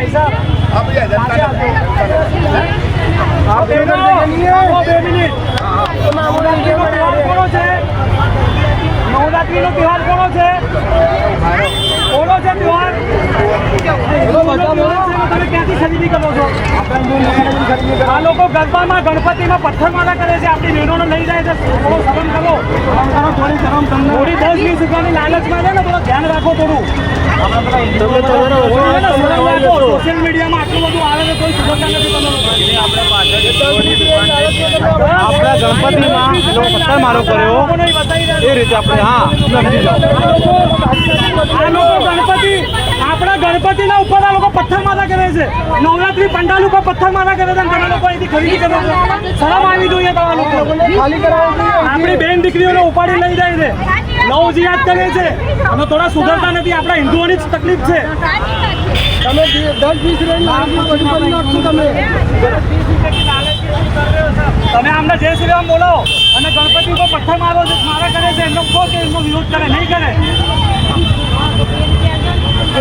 भाई साहब आप ये जनता आप दे दो आपको બે મિનિટ નવરાત્રીનો તહેવાર કોનો છે નવરાત્રીનો તહેવાર કોનો છે આ લોકો ગરબામાં ગણપતિમાં પથ્થરમાળા કરે છે. આપણી બહેનોને લઈ જાય છે. થોડો શરમ કરો. થોડી દસ વીસ રૂપિયાની લાલચમાં છે ને થોડું ધ્યાન રાખો થોડું. સોશિયલ મીડિયામાં આટલું બધું આવે છે કોઈ સુધરતા નથી તમે ગણપતિમાં જો પથ્થરમારો કર્યો, એ રીતે આપણે હા આ લોકો ગણપતિ આપણા ગણપતિના ઉપર આ લોકો પથ્થરમાલા કરે છે. નવરાત્રી પંડાલ ઉપર પથ્થરમાલા કરે છે તમે લોકો અહીંથી ખરીદી કરો છો. શરમ આવી જોઈએ તમારા લોકો આપણી બેન દીકરીઓને ઉપાડી લઈ જાય છે. નવ જીયાદ કરે છે. અમે થોડા સુધરતા નથી. આપણા હિન્દુઓની જ તકલીફ છે. તમે દસ વીસ તમે. આમને જય શ્રી રામ બોલો અને ગણપતિ ઉપર પથ્થર મારો છે. મારા કરે છે. એમનો કહો કે એમનો વિરોધ કરે. નહીં કરે.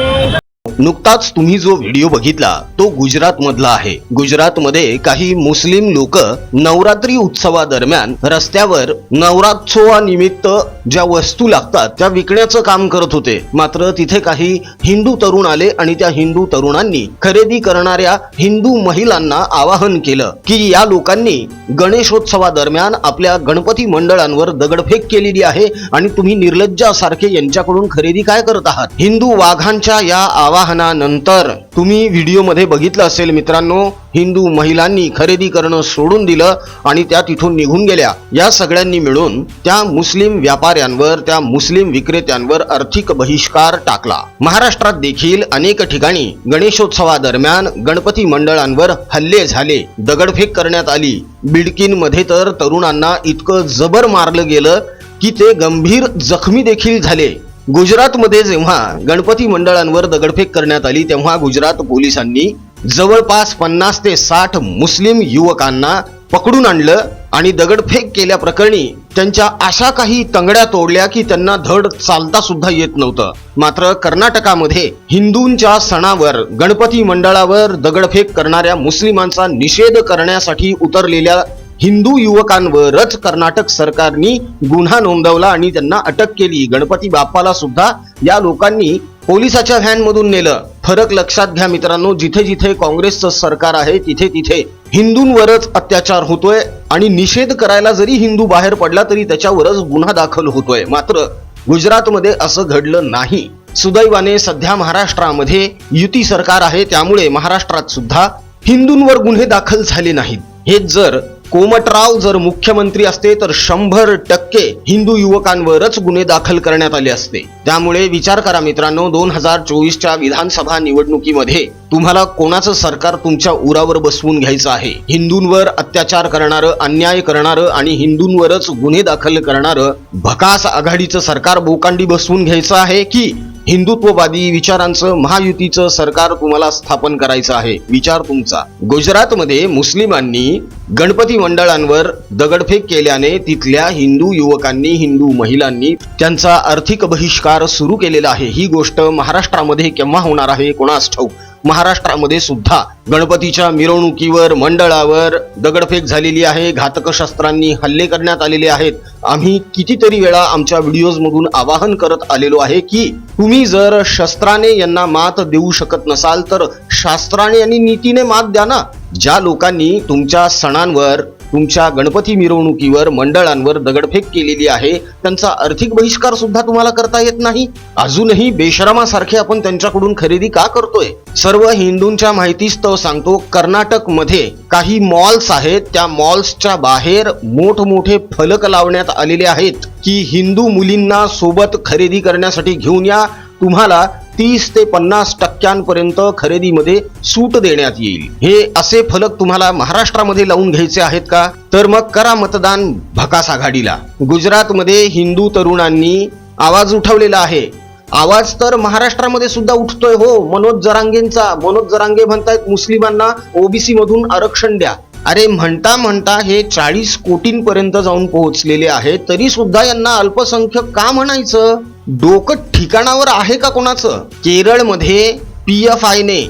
Go! नुकताच तुम्ही जो व्हिडिओ बघितला तो गुजरात मधला आहे. गुजरातमध्ये काही मुस्लिम लोक नवरात्री उत्सवादरम्यान रस्त्यावर नवरात्रोत्सवानिमित्त ज्या वस्तू लागतात त्या विकण्याचं काम करत होते. मात्र तिथे काही हिंदू तरुण आले आणि त्या हिंदू तरुणांनी खरेदी करणाऱ्या हिंदू महिलांना आवाहन केलं की या लोकांनी गणेशोत्सवादरम्यान आपल्या गणपती मंडळांवर दगडफेक केलेली आहे आणि तुम्ही निर्लज्जासारखे यांच्याकडून खरेदी काय करत आहात? हिंदू वाघांच्या या आवाहनानंतर तुम्ही व्हिडिओमध्ये बघितलं असेल मित्रांनो हिंदू महिलांनी खरेदी करणं सोडून दिलं आणि त्या तिथून निघून गेल्या. या सगळ्यांनी मिळून त्या मुस्लिम व्यापाऱ्यांवर त्या मुस्लिम विक्रेत्यांवर आर्थिक बहिष्कार टाकला. महाराष्ट्रात देखील अनेक ठिकाणी गणेशोत्सवादरम्यान गणपती मंडळांवर हल्ले झाले. दगडफेक करण्यात आली. बिडकीनमध्ये तर तरुणांना इतकं जबर मारलं गेलं की ते गंभीर जखमी देखील झाले. गुजरातमध्ये जेव्हा गणपती मंडळांवर दगडफेक करण्यात आली तेव्हा गुजरात पोलिसांनी जवळपास पन्नास ते साठ मुस्लिम युवकांना पकडून आणलं आणि दगडफेक केल्याप्रकरणी त्यांच्या अशा काही तंगड्या तोडल्या की त्यांना धड चालता सुद्धा येत नव्हतं. मात्र कर्नाटकामध्ये हिंदूंच्या सणावर गणपती मंडळावर दगडफेक करणाऱ्या मुस्लिमांचा निषेध करण्यासाठी उतरलेल्या हिंदू युवकांवरच कर्नाटक सरकारनी गुन्हा नोंदवला आणि त्यांना अटक केली. गणपती बाप्पाला सुद्धा या लोकांनी पोलिसाच्या व्हॅन मधून नेलं. फरक लक्षात घ्या मित्रांनो जिथे जिथे काँग्रेसचं सरकार आहे तिथे तिथे हिंदूंवरच अत्याचार होतोय आणि निषेध करायला जरी हिंदू बाहेर पडला तरी त्याच्यावरच गुन्हा दाखल होतोय. मात्र गुजरातमध्ये असं घडलं नाही. सुदैवाने सध्या महाराष्ट्रामध्ये युती सरकार आहे त्यामुळे महाराष्ट्रात सुद्धा हिंदूंवर गुन्हे दाखल झाले नाहीत. हेच जर कोमटराव जर मुख्यमंत्री असते तर शंभर टक्के हिंदू युवकांवरच गुन्हे दाखल करण्यात आले असते. त्यामुळे विचार करा मित्रांनो दोन हजार चोवीसच्या विधानसभा निवडणुकीमध्ये तुम्हाला कोणाचं सरकार तुमच्या उरावर बसवून घ्यायचं आहे? हिंदूंवर अत्याचार करणारं अन्याय करणारं आणि हिंदूंवरच गुन्हे दाखल करणारं भकास आघाडीचं सरकार बोकांडी बसवून घ्यायचं आहे की हिंदुत्ववादी विचारांचं महायुतीचं सरकार तुम्हाला स्थापन करायचं आहे. विचार तुमचा. गुजरातमध्ये मुस्लिमांनी गणपती मंडळांवर दगडफेक केल्याने तिथल्या हिंदू युवकांनी हिंदू महिलांनी त्यांचा आर्थिक बहिष्कार सुरू केलेला आहे. ही गोष्ट महाराष्ट्रामध्ये केव्हा होणार आहे? कोणास ठाऊक? महाराष्ट्रामध्ये सुद्धा गणपतीच्या मिरवणुकीवर मंडळावर दगडफेक झालेली आहे घातक शस्त्रांनी हल्ले करण्यात आलेले आहेत. आम्ही कितीतरी वेळा आमच्या व्हिडिओज मधून आवाहन करत आलेलो आहे की तुम्ही जर शस्त्राने यांना मात देऊ शकत नसाल तर शास्त्राने आणि नीतीने मात द्या ना. ज्या लोकांनी तुमच्या सणांवर तुमच्या गणपती मिरवणुकीवर मंडळांवर दगडफेक केलेली आहे. त्यांचा आर्थिक बहिष्कार सुद्धा तुम्हाला करता येत नाही. अजूनही बेशरमासारखे आपण त्यांच्याकडून खरेदी का करतोय? सर्व हिंदूंच्या माहितीस्तव सांगतो कर्नाटकमध्ये काही मॉल्स आहेत. त्या मॉल्सच्या बाहेर मोठमोठे फलक लावण्यात आलेले आहेत की हिंदू मुलींना सोबत खरेदी करण्यासाठी घेऊन या. तुम्हाला तीस ते पन्नास टक्क्यांपर्यंत खरेदीमध्ये सूट देण्यात येईल. हे असे फलक तुम्हाला महाराष्ट्रामध्ये लावून घ्यायचे आहेत का? तर मग करा मतदान भकास आघाडीला. गुजरातमध्ये हिंदू तरुणांनी आवाज उठवलेला आहे. आवाज तर महाराष्ट्रामध्ये सुद्धा उठतोय हो. मनोज जरांगेंचा. मनोज जरांगे म्हणतायत मुस्लिमांना ओबीसी मधून आरक्षण द्या. अरे म्हणता म्हणता हे चाळीस कोटींपर्यंत जाऊन पोहोचलेले आहे तरी सुद्धा यांना अल्पसंख्यक का म्हणायचं? डोकं ठिकाणावर आहे का कोणाचं? केरळमध्ये पी एफ आयने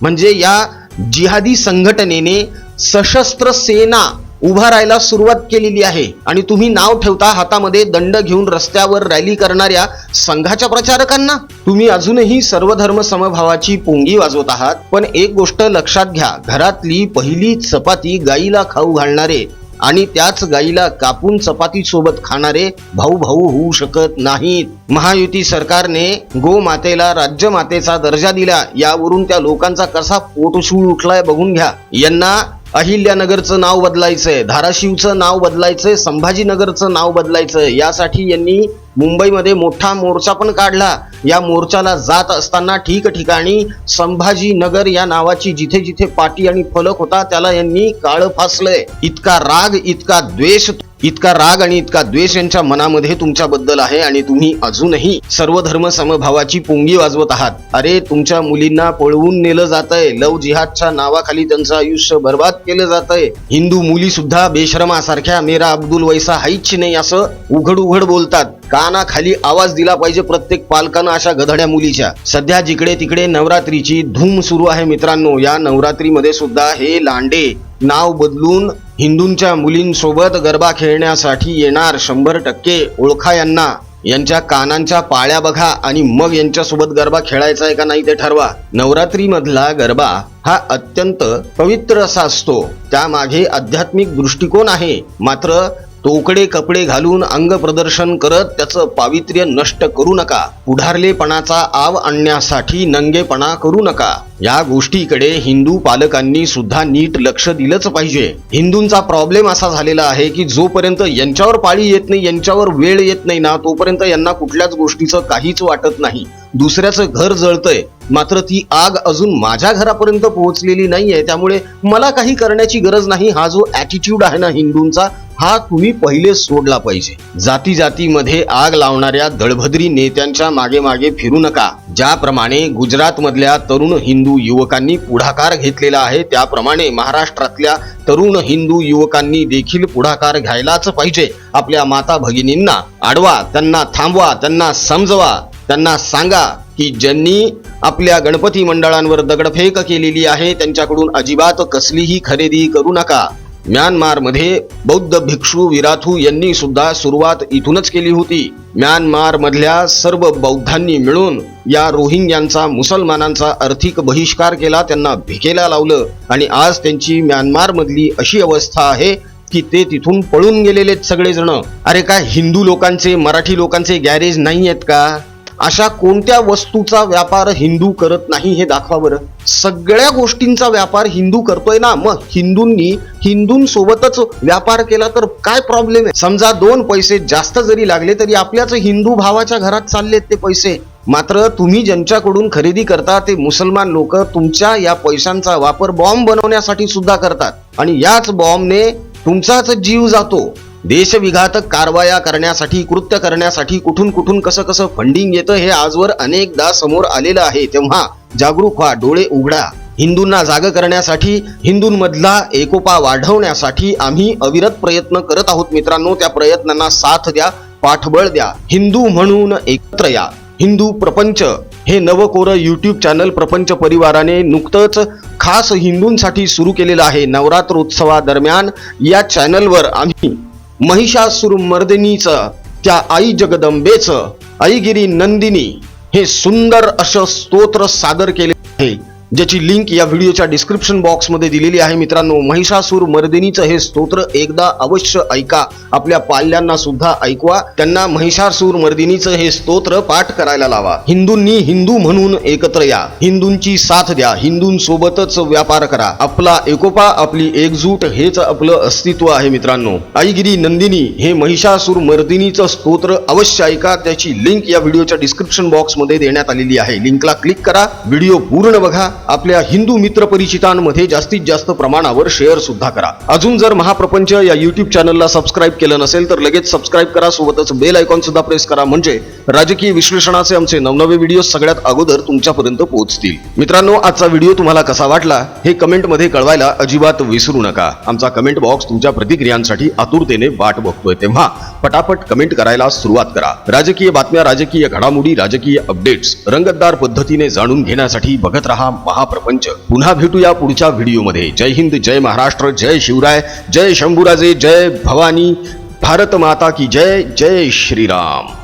म्हणजे या जिहादी संघटनेने सशस्त्र सेना उभा राहायला सुरुवात केलेली आहे. आणि तुम्ही नाव ठेवता हातामध्ये दंड घेऊन रस्त्यावर रॅली करणाऱ्या संघाच्या प्रचारकांना? तुम्ही अजूनही सर्वधर्म समभावाची पोंगी वाजवत आहात. पण एक गोष्ट लक्षात घ्या घरातली पहिली चपाती गाईला खाऊ घालणारे आणि त्याच गाईला कापून चपाती सोबत खाणारे भाऊ भाऊ होऊ शकत नाहीत. महायुती सरकारने गोमातेला राज्यमातेचा दर्जा दिला. यावरून त्या लोकांचा कसा पोटशूळ उठलाय बघून घ्या. यांना अहिल्यानगरचं नाव बदलायचंय धाराशिवचं नाव बदलायचंय संभाजीनगरचं नाव बदलायचंय. यासाठी यांनी मुंबईमध्ये मोठा मोर्चा पण काढला. या मोर्चाला जात असताना ठिकठिकाणी संभाजीनगर या नावाची जिथे जिथे पाटी आणि फलक होता त्याला यांनी काळ फासलंय. इतका राग इतका द्वेष इतका राग आणि इतका द्वेष यांच्या मनामध्ये तुमच्याबद्दल आहे आणि तुम्ही अजूनही सर्व धर्म समभावाची पुंगी वाजवत आहात. अरे तुमच्या मुलींना पळवून नेलं जातंय. लव जिहादच्या नावाखाली त्यांचं आयुष्य बर्बाद केलं जातंय. हिंदू मुली सुद्धा बेशरमासारख्या मेरा अब्दुल वैसा हाईच नाही असं उघड उघड बोलतात. कानाखाली आवाज दिला पाहिजे प्रत्येक पालकानं अशा गधड्या मुलीच्या. सध्या जिकडे तिकडे नवरात्रीची धूम सुरू आहे मित्रांनो. या नवरात्रीमध्ये सुद्धा हे लांडे नाव बदलून हिंदूंच्या मुलींसोबत गरबा खेळण्यासाठी येणार. शंभर टक्के ओळखा यांना. यांच्या कानांच्या पाळ्या बघा आणि मग यांच्यासोबत गरबा खेळायचा आहे का नाही ते ठरवा. नवरात्रीमधला गरबा हा अत्यंत पवित्र असा असतो. त्यामागे आध्यात्मिक दृष्टिकोन आहे. मात्र तोकडे कपडे घालून अंग प्रदर्शन करत त्याचं पावित्र्य नष्ट करू नका. पुढारलेपणाचा आव आणण्यासाठी नंगेपणा करू नका. या गोष्टीकडे हिंदू पालकांनी सुद्धा नीट लक्ष दिलंच पाहिजे. हिंदूंचा प्रॉब्लेम असा झालेला आहे की जोपर्यंत यांच्यावर पाळी येत नाही यांच्यावर वेळ येत नाही ना तोपर्यंत यांना कुठल्याच गोष्टीचं काहीच वाटत नाही. दुसऱ्याचं घर जळतंय. मात्र ती आग अजून माझ्या घरापर्यंत पोहोचलेली नाहीये. त्यामुळे मला काही करण्याची गरज नाही. हा जो ॲटिट्यूड आहे ना हिंदूंचा हा तुम्ही पहिले सोडला पाहिजे. जाती जातीमध्ये आग लावणाऱ्या दळभद्री नेत्यांच्या मागे मागे फिरू नका. ज्याप्रमाणे गुजरात मधल्या तरुण हिंदू युवकांनी पुढाकार घेतलेला आहे त्याप्रमाणे महाराष्ट्रातल्या तरुण हिंदू युवकांनी देखील पुढाकार घ्यायलाच पाहिजे. आपल्या माता भगिनींना आडवा त्यांना थांबवा त्यांना समजवा. त्यांना सांगा की ज्यांनी आपल्या गणपती मंडळांवर दगडफेक केलेली आहे त्यांच्याकडून अजिबात कसलीही खरेदी करू नका. म्यानमारमध्ये बौद्ध भिक्षू विराथू यांनी सुद्धा सुरुवात इथूनच केली होती. म्यानमार मधल्या सर्व बौद्धांनी मिळून या रोहिंग्यांचा मुसलमानांचा आर्थिक बहिष्कार केला त्यांना भिकेला लावलं आणि आज त्यांची म्यानमार मधली अशी अवस्था आहे की ते तिथून पळून गेलेले सगळेजण. अरे काय हिंदू लोकांचे मराठी लोकांचे गॅरेज नाही आहेत का? अशा कोणत्या वस्तूचा व्यापार हिंदू करत नाही हे दाखवा बरं. सगळ्या गोष्टींचा व्यापार हिंदू करतोय ना मग हिंदूंनी हिंदूंसोबतच व्यापार केला तर काय प्रॉब्लेम आहे? समजा दोन पैसे जास्त जरी लागले तरी आपल्याच हिंदू भावाच्या घरात चाललेत ते पैसे. मात्र तुम्ही ज्यांच्याकडून खरेदी करता ते मुसलमान लोक तुमच्या या पैशांचा वापर बॉम्ब बनवण्यासाठी सुद्धा करतात. आणि याच बॉम्बने तुमचाच जीव जातो. देशविघातक कारवाया करण्यासाठी कृत्य करण्यासाठी कुठून कुठून कसं कसं फंडिंग येतं हे आजवर अनेकदा समोर आलेलं आहे. तेव्हा जागरूक व्हा डोळे उघडा. हिंदूंना जाग करण्यासाठी हिंदूंमधला एकोपा वाढवण्यासाठी आम्ही अविरत प्रयत्न करत आहोत मित्रांनो. त्या प्रयत्नांना साथ द्या पाठबळ द्या. हिंदू म्हणून एकत्र या. हिंदू प्रपंच हे नवकोर युट्यूब चॅनल प्रपंच परिवाराने नुकतंच खास हिंदूंसाठी सुरू केलेलं आहे. नवरात्रोत्सवादरम्यान या चॅनलवर आम्ही महिषासुर मर्दिनीचं त्या आई जगदंबेचं आईगिरी नंदिनी हे सुंदर असं स्तोत्र सादर केले ज्याची लिंक या व्हिडिओच्या डिस्क्रिप्शन बॉक्समध्ये दिलेली आहे. मित्रांनो महिषासूर मर्दिनीचं हे स्तोत्र एकदा अवश्य ऐका. आपल्या पाल्यांना सुद्धा ऐकवा. त्यांना महिषासूर मर्दिनीचं हे स्तोत्र पाठ करायला लावा. हिंदूंनी हिंदू म्हणून एकत्र या. हिंदूंची साथ द्या. हिंदूंसोबतच व्यापार करा. आपला एकोपा आपली एकजूट हेच आपलं अस्तित्व आहे मित्रांनो. आईगिरी नंदिनी हे महिषासूर मर्दिनीचं स्तोत्र अवश्य ऐका. त्याची लिंक या व्हिडिओच्या डिस्क्रिप्शन बॉक्समध्ये देण्यात आलेली आहे. लिंकला क्लिक करा. व्हिडिओ पूर्ण बघा. आपल्या हिंदू मित्र परिचितांमध्ये जास्तीत जास्त प्रमाणावर शेअर सुद्धा करा. अजून जर महाप्रपंच या युट्यूब चॅनलला सबस्क्राईब केलं नसेल तर लगेच सबस्क्राईब करा. सोबतच बेल आयकॉन सुद्धा प्रेस करा. म्हणजे राजकीय विश्लेषणाचे आमचे नवनवे व्हिडिओ सगळ्यात अगोदर तुमच्यापर्यंत पोहोचतील. मित्रांनो आजचा व्हिडिओ तुम्हाला कसा वाटला हे कमेंटमध्ये कळवायला अजिबात विसरू नका. आमचा कमेंट बॉक्स तुमच्या प्रतिक्रियांसाठी आतुरतेने वाट बघतोय तेव्हा पटापट कमेंट करायला सुरुवात करा. राजकीय बातम्या राजकीय घडामोडी राजकीय अपडेट्स रंगतदार पद्धतीने जाणून घेण्यासाठी बघत रहा महाप्रपंच. पुन्हा भेटूया पुढच्या व्हिडिओमध्ये. जय हिंद जय महाराष्ट्र जय शिवराय जय शंभूराजे जय भवानी भारत माता की जय जय श्रीराम.